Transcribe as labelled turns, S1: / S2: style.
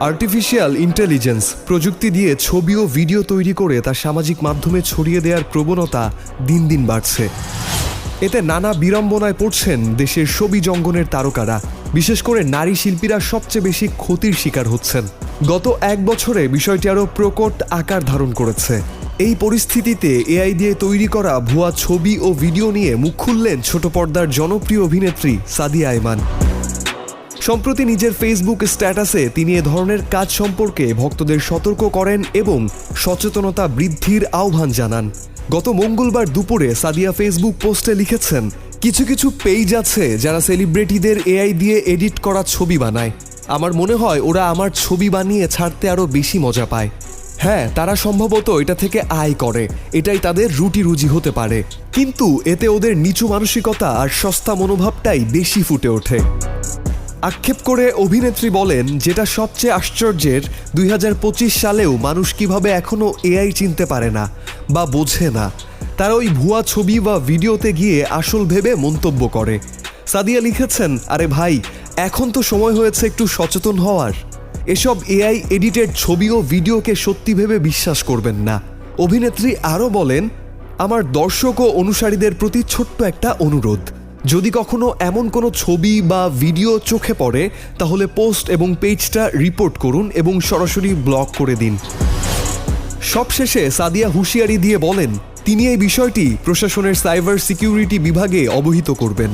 S1: Artificial intelligence প্রযুক্তি দিয়ে ছবি ও ভিডিও তৈরি করে তা সামাজিক মাধ্যমে ছড়িয়ে দেওয়ার প্রবণতা দিন দিন বাড়ছে। এতে নানা বিড়ম্বনায় পড়ছেন দেশের ছবি জঙ্গনের তারকারা। বিশেষ করে নারী শিল্পীরা সবচেয়ে বেশি ক্ষতির শিকার হচ্ছেন। গত এক বছরে বিষয়টি আরও প্রকট আকার ধারণ করেছে। এই পরিস্থিতিতে এআই দিয়ে তৈরি করা ভুয়া ছবি ও ভিডিও নিয়ে মুখ খুললেন ছোট পর্দার জনপ্রিয় অভিনেত্রী সাদিয়া আইমান সম্প্রতি নিজের ফেসবুক স্ট্যাটাসে তিনি এ ধরনের কাজ সম্পর্কে ভক্তদের সতর্ক করেন এবং সচেতনতা বৃদ্ধির আহ্বান জানান। গত মঙ্গলবার দুপুরে সাদিয়া ফেসবুক পোস্টে লিখেছেন, কিছু কিছু পেজ আছে যারা সেলিব্রিটিদের এআই দিয়ে এডিট করা ছবি বানায়। আমার মনে হয় ওরা আমার ছবি বানিয়ে ছাড়তে আরও বেশি মজা পায়। হ্যাঁ তারা সম্ভবত এটা থেকে আয় করে। এটাই তাদের রুটি রুজি হতে পারে। কিন্তু এতে ওদের নিচু মানসিকতা আর সস্তা মনোভাবটাই বেশি ফুটে ওঠে। আক্ষেপ করে অভিনেত্রী বলেন, যেটা সবচেয়ে আশ্চর্যের, দুই হাজার পঁচিশ সালেও মানুষ কীভাবে এখনও এআই চিনতে পারে না বা বোঝে না। তারা ওই ভুয়া ছবি বা ভিডিওতে গিয়ে আসল ভেবে মন্তব্য করে। সাদিয়া লিখেছেন, আরে ভাই, এখন তো সময় হয়েছে একটু সচেতন হওয়ার। এসব এআই এডিটেড ছবি ও ভিডিওকে সত্যি ভেবে বিশ্বাস করবেন না। অভিনেত্রী আরও বলেন, আমার দর্শক ও অনুসারীদের প্রতি ছোট্ট একটা অনুরোধ। যদি কখনো এমন কোনো ছবি বা ভিডিও চোখে পড়ে, তাহলে পোস্ট এবং পেজটা রিপোর্ট করুন এবং সরাসরি ব্লক করে দিন। সবশেষে সাদিয়া হুঁশিয়ারি দিয়ে বলেন, তিনি এই বিষয়টি প্রশাসনের সাইবার সিকিউরিটি বিভাগে অবহিত করবেন।